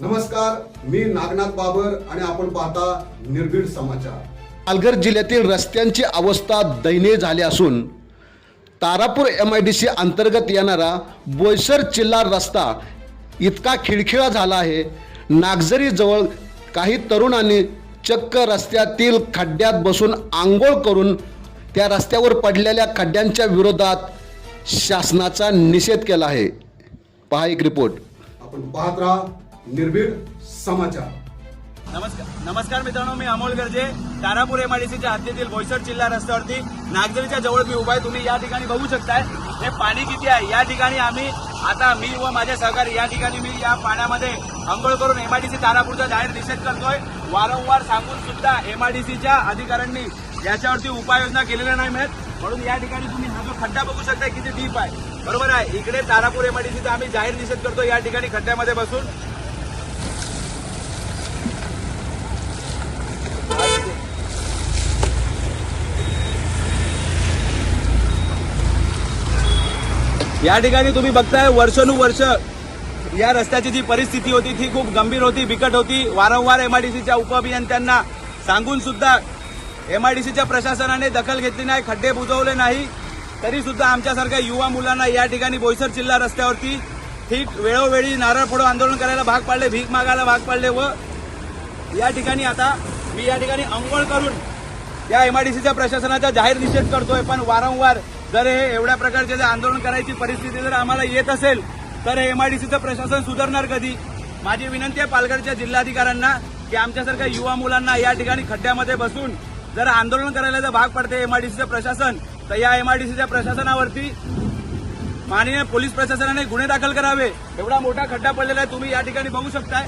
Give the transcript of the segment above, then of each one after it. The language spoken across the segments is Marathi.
नमस्कार मी नागनाथ बाबर आणि आपण पाहता निर्भीड समाचार. पालघर जिल्ह्यातील रस्त्यांची अवस्था दयनीय झाली असून Tarapur M I D C अंतर्गत येणारा बोईसर चिल्ला रस्ता इतका खिळखिळा झाला आहे. नागझरीजवळ काही तरुणांनी चक्क रस्त्यातील खड्ड्यात बसून आंघोळ करून त्या रस्त्यावर पडलेल्या खड्ड्यांच्या विरोधात शासनाचा निषेध केला आहे. पहा एक रिपोर्ट आपण पाहत राहा निर्भीड समाचार. नमस्कार नमस्कार मित्रांनो मी अमोल गर्जे. तारापूर एमआयडीसीच्या हद्दीतील भोईसर जिल्हा रस्त्यावरती नागझरीच्या जवळ मी उभा आहे. तुम्ही या ठिकाणी बघू शकताय. हे पाणी किती आहे? या ठिकाणी आम्ही आता मी व माझे सहकारी या ठिकाणी मी या पाण्यामध्ये अंघोळ करून एमआयडीसी तारापूरचा जाहीर निषेध करतोय. वारंवार सांगून सुद्धा एमआयडीसीच्या अधिकाऱ्यांनी याच्यावरती उपाययोजना केलेल्या नाही मिळत. म्हणून या ठिकाणी तुम्ही हा जो खड्डा बघू शकता किती डीप आहे. बरोबर आहे? इकडे तारापूर एमआयडीसीचा आम्ही जाहीर निषेध करतो या ठिकाणी खड्ड्यामध्ये बसून. या ठिकाणी तुम्ही बघताय वर्षानुवर्ष या रस्त्याची जी परिस्थिती होती ती खूप गंभीर होती बिकट होती. वारंवार एमआयडीसीच्या उपअभियंत्यांना सांगून सुद्धा एमआयडीसीच्या प्रशासनाने दखल घेतली नाही खड्डे बुजवले नाही. तरी सुद्धा आमच्यासारख्या युवा मुलांना या ठिकाणी बोईसर जिल्हा रस्त्यावरती ठीक वेळोवेळी नारळ फोडो आंदोलन करायला भाग पाडले भीक मागायला भाग पाडले व या ठिकाणी आता मी या ठिकाणी अंघोळ करून या एमआयडीसीच्या प्रशासनाचा जाहीर निषेध करतोय. पण वारंवार जर हे एवढ्या प्रकारचे जर आंदोलन करायची परिस्थिती जर आम्हाला येत असेल तर एमआयडीसीचं प्रशासन सुधारणार कधी? माझी विनंती आहे पालघरच्या जिल्हाधिकाऱ्यांना की आमच्यासारख्या युवा मुलांना या ठिकाणी खड्ड्यामध्ये बसून जर आंदोलन करायला जर भाग पडते एमआयडीसीचं प्रशासन तर या एमआयडीसीच्या प्रशासनावरती माननीय पोलीस प्रशासनाने गुन्हे दाखल करावे. एवढा मोठा खड्डा पडलेला आहे तुम्ही या ठिकाणी बघू शकताय.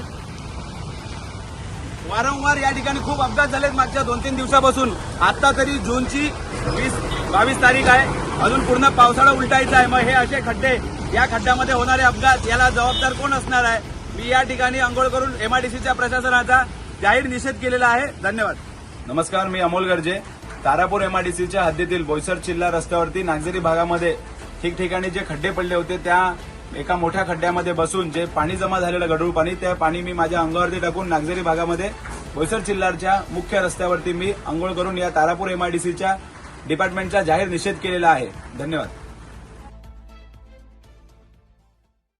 वारंवार या ठिकाणी खूप अपघात झालेत मागच्या दोन तीन दिवसापासून. आता तरी जूनची वीस बावीस तारीख आहे. अजून पूर्ण पावसाळा उलटायचा आहे. मग हे असे खड्डे या खड्ड्यामध्ये होणारे अपघात याला जबाबदार कोण असणार आहे? मी या ठिकाणी आंघोळ करून एमआयडीसीच्या प्रशासनाचा जाहीर निषेध केलेला आहे. धन्यवाद. नमस्कार मी अमोल गर्जे. तारापूर एमआयडीसीच्या हद्दीतील बोईसर चिल्ला रस्त्यावरती नागझरी भागामध्ये ठिकठिकाणी जे खड्डे पडले होते त्या एका मोठ्या खड्ड्यामध्ये बसून जे पाणी जमा झालेलं गढूळ पाणी त्या पाणी मी माझ्या अंगावरती टाकून नागझरी भागामध्ये बोईसर चिल्लारच्या मुख्य रस्त्यावरती मी अंघोळ करून या तारापूर एमआयडीसीच्या डिपार्टमेंटचा जाहीर निषेध केलेला आहे. धन्यवाद.